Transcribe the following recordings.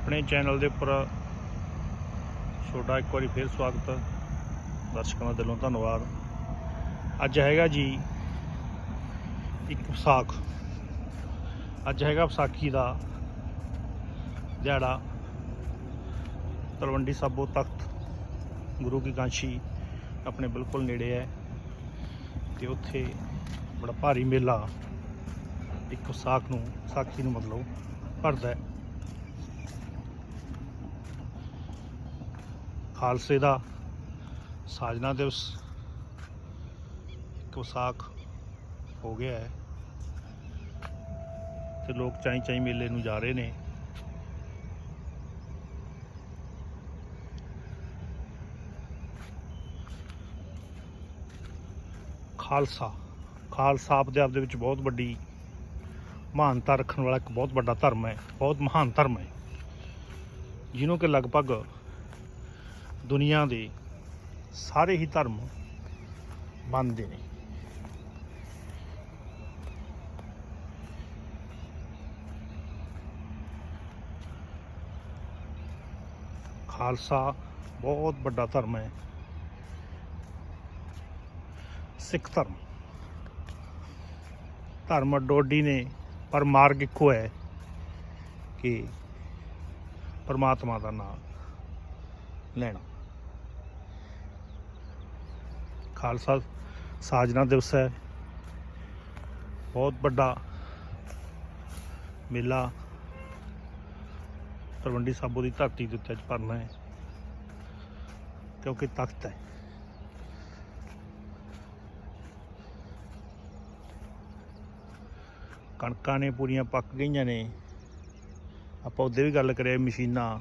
ਆਪਣੇ ਚੈਨਲ ਦੇ ਉੱਪਰ ਤੁਹਾਡਾ ਇੱਕ ਵਾਰੀ ਫੇਰ ਸਵਾਗਤ ਦਰਸ਼ਕਾਂ ਦਾ ਦਿਲੋਂ ਧੰਨਵਾਦ। ਅੱਜ ਹੈਗਾ ਜੀ ਇੱਕ ਵਿਸਾਖ। ਅੱਜ ਹੈਗਾ ਵਿਸਾਖੀ ਦਾ ਦਿਹਾੜਾ। ਤਲਵੰਡੀ ਸਾਬੋ ਤਖਤ ਗੁਰੂ ਕੀ ਕਾਂਸ਼ੀ ਆਪਣੇ ਬਿਲਕੁਲ ਨੇੜੇ ਹੈ ਤੇ ਉੱਥੇ ਬੜਾ ਭਾਰੀ ਮੇਲਾ ਇੱਕ ਵਿਸਾਖ ਨੂੰ, ਵਿਸਾਖੀ ਨੂੰ ਮਤਲਬ ਭਰਦਾ ਹੈ। ਖਾਲਸੇ ਦਾ ਸਾਜਨਾ ਦਿਵਸ ਇੱਕ ਵਿਸਾਖ ਹੋ ਗਿਆ ਹੈ ਤੇ ਲੋਕ ਚਾਈ ਚਾਈ ਮੇਲੇ ਨੂੰ ਜਾ ਰਹੇ ਨੇ। ਖਾਲਸਾ ਖਾਲਸਾ ਆਪਦੇ ਆਪ ਦੇ ਵਿੱਚ ਬਹੁਤ ਵੱਡੀ ਮਹਾਨਤਾ ਰੱਖਣ ਵਾਲਾ ਇੱਕ ਬਹੁਤ ਵੱਡਾ ਧਰਮ ਹੈ, ਬਹੁਤ ਮਹਾਨ ਧਰਮ ਹੈ, ਜਿਹਨੂੰ ਕਿ ਲਗਭਗ ਦੁਨੀਆ ਦੇ ਸਾਰੇ ਹੀ ਧਰਮ ਮੰਨਦੇ ਨੇ। ਖਾਲਸਾ ਬਹੁਤ ਵੱਡਾ ਧਰਮ ਹੈ। ਸਿੱਖ ਧਰਮ। ਧਰਮ ਡੋਡੀ ਨੇ ਪਰ ਮਾਰਗ ਇੱਕੋ ਹੈ ਕਿ ਪਰਮਾਤਮਾ ਦਾ ਨਾਮ। ਲੈਣਾ। ਖਾਲਸਾ ਸਾਜਨਾ ਦਿਵਸ ਹੈ। ਬਹੁਤ ਵੱਡਾ ਮੇਲਾ ਤਲਵੰਡੀ ਸਾਬੋ ਦੀ ਧਰਤੀ ਦੇ ਉੱਤੇ ਅੱਜ ਭਰਨਾ ਹੈ, ਕਿਉਂਕਿ ਤਖਤ ਹੈ। ਕਣਕਾਂ ਨੇ ਪੂਰੀਆਂ ਪੱਕ ਗਈਆਂ ਨੇ। ਆਪਾਂ ਉਹਦੇ ਵੀ ਗੱਲ ਕਰਿਆ, ਮਸ਼ੀਨਾਂ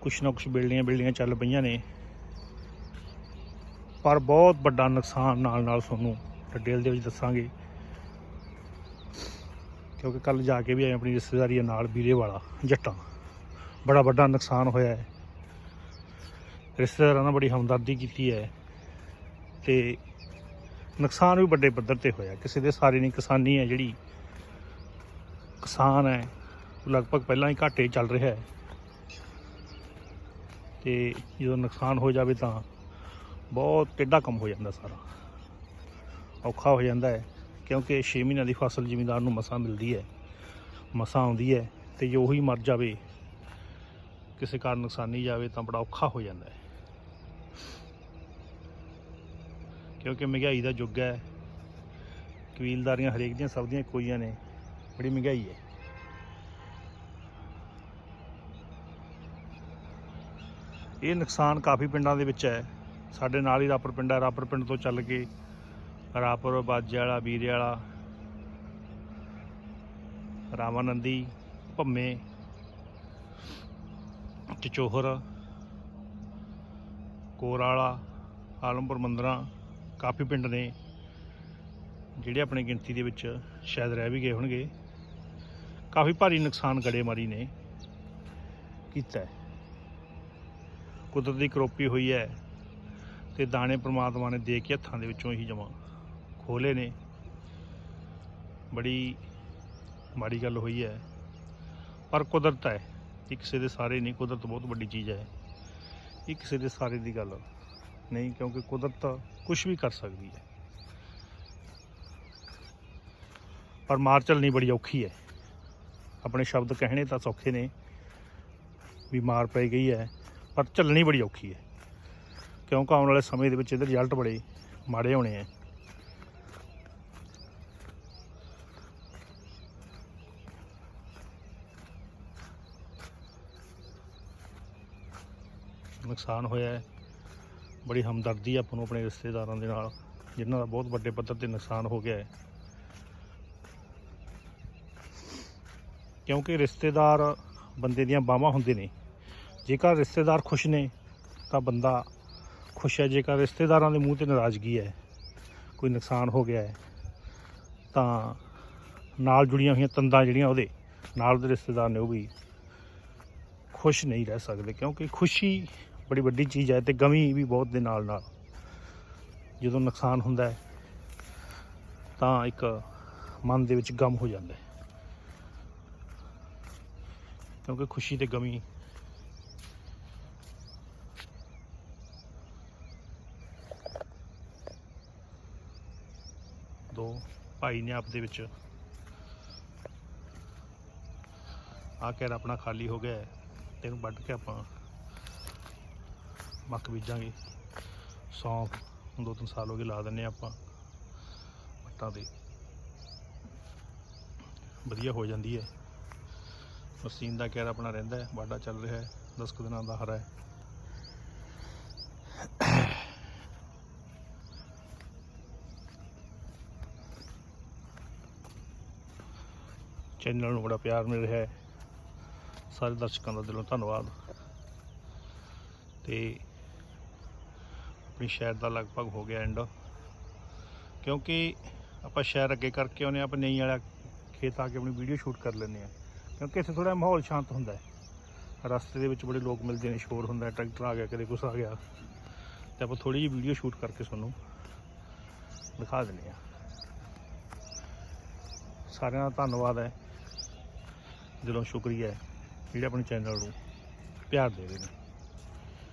ਕੁਛ ਨਾ ਕੁਛ ਬਿਲਡਿੰਗਾਂ ਬਿਲਡਿੰਗਾਂ ਚੱਲ ਪਈਆਂ ਨੇ। ਪਰ ਬਹੁਤ ਵੱਡਾ ਨੁਕਸਾਨ ਨਾਲ ਨਾਲ ਤੁਹਾਨੂੰ ਡਿਟੇਲ ਦੇ ਵਿੱਚ ਦੱਸਾਂਗੇ। ਕਿਉਂਕਿ ਕੱਲ ਜਾ ਕੇ ਵੀ ਆਏ ਆਪਣੀ ਰਿਸ਼ਤੇਦਾਰੀ ਨਾਲ ਵੀਰੇ ਵਾਲਾ, ਜੱਟਾਂ। ਬੜਾ ਵੱਡਾ ਨੁਕਸਾਨ ਹੋਇਆ ਹੈ। ਰਿਸ਼ਤੇਦਾਰਾਂ ਨਾਲ ਬੜੀ ਹਮਦਰਦੀ ਕੀਤੀ ਹੈ ਤੇ ਨੁਕਸਾਨ ਵੀ ਵੱਡੇ ਪੱਧਰ ਤੇ ਹੋਇਆ। ਕਿਸੇ ਦੇ ਸਾਰੇ ਨਹੀਂ, ਕਿਸਾਨੀ ਹੈ ਜਿਹੜੀ। ਕਿਸਾਨ ਹੈ, ਉਹ ਲਗਭਗ ਪਹਿਲਾਂ ਹੀ ਘਾਟੇ ਚੱਲ ਰਿਹਾ ਹੈ। ਤੇ ਜਦੋਂ ਨੁਕਸਾਨ ਹੋ ਜਾਵੇ ਤਾਂ ਬਹੁਤ ਟੇਢਾ ਕੰਮ ਹੋ ਜਾਂਦਾ ਸਾਰਾ। ਔਖਾ ਹੋ ਜਾਂਦਾ ਹੈ, ਕਿਉਂਕਿ 6 ਮਹੀਨਿਆਂ ਦੀ ਫਸਲ ਜ਼ਿਮੀਂਦਾਰ ਨੂੰ ਮਸਾਂ ਮਿਲਦੀ ਹੈ, ਮਸਾਂ ਆਉਂਦੀ ਹੈ ਤੇ ਜੇ ਉਹੀ ਮਰ ਜਾਵੇ, ਕਿਸੇ ਕਾਰਨ ਨੁਕਸਾਨੀ ਜਾਵੇ ਤਾਂ ਬੜਾ ਔਖਾ ਹੋ ਜਾਂਦਾ ਹੈ। ਕਿਉਂਕਿ ਮਹਿੰਗਾਈ ਦਾ ਯੁੱਗ ਹੈ, ਕਬੀਲਦਾਰੀਆਂ ਹਰੇਕ ਦੀਆਂ ਸਭ ਦੀਆਂ ਕੋਈਆਂ ਨੇ, ਬੜੀ ਮਹਿੰਗਾਈ ਹੈ। ਇਹ ਨੁਕਸਾਨ ਕਾਫੀ ਪਿੰਡਾਂ ਦੇ ਵਿੱਚ ਹੈ। ਸਾਡੇ ਨਾਲ ਹੀ ਰਾਪਰ ਪਿੰਡ ਹੈ। ਰਾਪਰ ਪਿੰਡ ਤੋਂ ਚੱਲ ਕੇ ਰਾਪਰ ਬਾਜੇ ਵਾਲਾ ਵੀਰੇ ਵਾਲਾ ਰਾਮਾਨੰਦੀ, ਭੰਮੇ ਚਚੋਹਰ ਕੋਰਾਲਾ, ਆਲਮਪੁਰ, ਮੰਦਰਾਂ ਕਾਫੀ ਪਿੰਡ ਨੇ ਜਿਹੜੇ ਆਪਣੀ ਗਿਣਤੀ ਦੇ ਵਿੱਚ ਸ਼ਾਇਦ ਰਹਿ ਵੀ ਗਏ ਹੋਣਗੇ। ਕਾਫੀ ਭਾਰੀ ਨੁਕਸਾਨ ਗੜੇਮਾਰੀ ਨੇ ਕੀਤਾ ਹੈ। ਕੁਦਰਤ ਦੀ ਕਰੋਪੀ ਹੋਈ ਹੈ ਤੇ ਦਾਣੇ ਪ੍ਰਮਾਤਮਾ ਨੇ ਦੇ ਕੇ ਹੱਥਾਂ ਦੇ ਵਿੱਚੋਂ ਹੀ ਜਮਾ ਖੋਲੇ ਨੇ। ਬੜੀ ਮਾੜੀ ਗੱਲ ਹੋਈ ਹੈ। ਪਰ ਕੁਦਰਤ ਹੈ। ਇਹ ਕਿਸੇ ਦੇ ਸਾਰੇ ਨਹੀਂ, ਕੁਦਰਤ ਬਹੁਤ ਵੱਡੀ ਚੀਜ਼ ਹੈ। ਇਹ ਕਿਸੇ ਦੇ ਸਾਰੇ ਦੀ ਗੱਲ ਨਹੀਂ, ਕਿਉਂਕਿ ਕੁਦਰਤ ਕੁਝ ਵੀ ਕਰ ਸਕਦੀ ਹੈ। ਪਰ ਮਾਰ ਚੱਲਣੀ ਬੜੀ ਔਖੀ ਹੈ। ਆਪਣੇ ਸ਼ਬਦ ਕਹਿਣੇ ਤਾਂ ਸੌਖੇ ਨੇ ਵੀ ਮਾਰ ਪਈ ਗਈ ਹੈ। ਪਰ ਚੱਲਣੀ ਬੜੀ ਔਖੀ ਹੈ। ਕਿਉਂਕਿ ਆਉਣ ਵਾਲੇ ਸਮੇਂ ਦੇ ਵਿੱਚ ਇਹਦੇ ਰਿਜ਼ਲਟ ਬੜੇ ਮਾੜੇ ਹੋਣੇ ਆ। ਨੁਕਸਾਨ ਹੋਇਆ ਹੈ। ਬੜੀ ਹਮਦਰਦੀ ਆਪਾਂ ਨੂੰ ਆਪਣੇ ਰਿਸ਼ਤੇਦਾਰਾਂ ਦੇ ਨਾਲ, ਜਿਨ੍ਹਾਂ ਦਾ ਬਹੁਤ ਵੱਡੇ ਪੱਧਰ ਤੇ ਨੁਕਸਾਨ ਹੋ ਗਿਆ ਹੈ। ਕਿਉਂਕਿ ਰਿਸ਼ਤੇਦਾਰ ਬੰਦੇ ਦੀਆਂ ਬਾਹਾਂ ਹੁੰਦੇ ਨੇ। ਜੇਕਰ ਰਿਸ਼ਤੇਦਾਰ ਖੁਸ਼ ਨੇ, ਤਾਂ ਬੰਦਾ ਖੁਸ਼ ਹੈ। ਜੇਕਰ ਰਿਸ਼ਤੇਦਾਰਾਂ ਦੇ ਮੂੰਹ ਤੇ ਨਾਰਾਜ਼ਗੀ ਹੈ, ਕੋਈ ਨੁਕਸਾਨ ਹੋ ਗਿਆ ਹੈ, ਤਾਂ ਨਾਲ ਜੁੜੀਆਂ ਹੋਈਆਂ ਤੰਦਾਂ ਜਿਹੜੀਆਂ ਉਹਦੇ ਨਾਲ ਦੇ ਰਿਸ਼ਤੇਦਾਰ ਨੇ, ਉਹ ਵੀ ਖੁਸ਼ ਨਹੀਂ ਰਹਿ ਸਕਦੇ। ਕਿਉਂਕਿ ਖੁਸ਼ੀ ਬੜੀ ਵੱਡੀ ਚੀਜ਼ ਹੈ ਤੇ ਗਮੀ ਵੀ ਬਹੁਤ ਦੇ ਨਾਲ ਨਾਲ। ਜਦੋਂ ਨੁਕਸਾਨ ਹੁੰਦਾ ਹੈ, ਤਾਂ ਇੱਕ ਮਨ ਦੇ ਵਿੱਚ ਗਮ ਹੋ ਜਾਂਦਾ ਹੈ। ਕਿਉਂਕਿ ਖੁਸ਼ੀ ਤੇ ਗਮੀ ਦੋ ਭਾਈ ਨੇ ਆਪ ਦੇ ਵਿੱਚ। ਆ ਕੇ ਆਪਣਾ ਖਾਲੀ ਹੋ ਗਿਆ ਹੈ। ਤੇ ਵੱਢ ਕੇ ਆਪਾਂ ਮੱਕ ਬੀਜਾਂਗੇ। ਸੌਂਫ ਦੋ ਤਿੰਨ ਸਾਲ ਹੋ ਗਏ ਲਾ ਦਿੰਨੇ ਆਪਾਂ ਮੱਟਾਂ ਤੇ। ਵਧੀਆ ਹੋ ਜਾਂਦੀ ਹੈ। ਮਸ਼ੀਨ ਦਾ ਕਹਿਰ ਆਪਣਾ ਰਹਿੰਦਾ ਹੈ। ਵਾਢਾ ਚੱਲ ਰਿਹਾ ਹੈ। 10 ਕੁ ਦਿਨਾਂ ਦਾ ਹਰਾ ਹੈ। ਚੈਨਲ ਨੂੰ ਬੜਾ ਪਿਆਰ ਮਿਲ ਰਿਹਾ ਹੈ। ਸਾਰੇ ਦਰਸ਼ਕਾਂ ਦਾ ਦਿਲੋਂ ਧੰਨਵਾਦ। ਤੇ ਆਪਣੀ ਸ਼ਹਿਰ ਦਾ ਲਗਭਗ ਹੋ ਗਿਆ ਐਂਡ ਕਿਉਂਕਿ ਆਪਾਂ ਸ਼ਹਿਰ ਅੱਗੇ ਕਰਕੇ ਆਉਂਦੇ ਹਾਂ, ਆਪਾਂ ਨਹੀਂ ਵਾਲਾ ਖੇਤ ਆ ਕੇ ਆਪਣੀ ਵੀਡੀਓ ਸ਼ੂਟ ਕਰ ਲੈਂਦੇ ਆ ਕਿਉਂਕਿ ਇੱਥੇ ਥੋੜਾ ਮਾਹੌਲ ਸ਼ਾਂਤ ਹੁੰਦਾ ਹੈ। ਰਸਤੇ ਦੇ ਵਿੱਚ ਬੜੇ ਲੋਕ ਮਿਲਦੇ ਨੇ, ਸ਼ੋਰ ਹੁੰਦਾ ਟਰੈਕਟਰ ਆ ਗਿਆ, ਕਦੇ ਕੁਛ ਆ ਗਿਆ। ਤੇ ਆਪਾਂ ਥੋੜੀ ਜਿਹੀ ਵੀਡੀਓ ਸ਼ੂਟ ਕਰਕੇ ਤੁਹਾਨੂੰ ਦਿਖਾ ਦਿੰਦੇ ਆ ਸਾਰਿਆਂ ਦਾ ਧੰਨਵਾਦ ਹੈ। ਦਿਲੋਂ ਸ਼ੁਕਰੀਆ ਹੈ ਜਿਹੜੇ ਆਪਣੇ ਚੈਨਲ ਨੂੰ ਪਿਆਰ ਦੇ ਰਹੇ ਨੇ।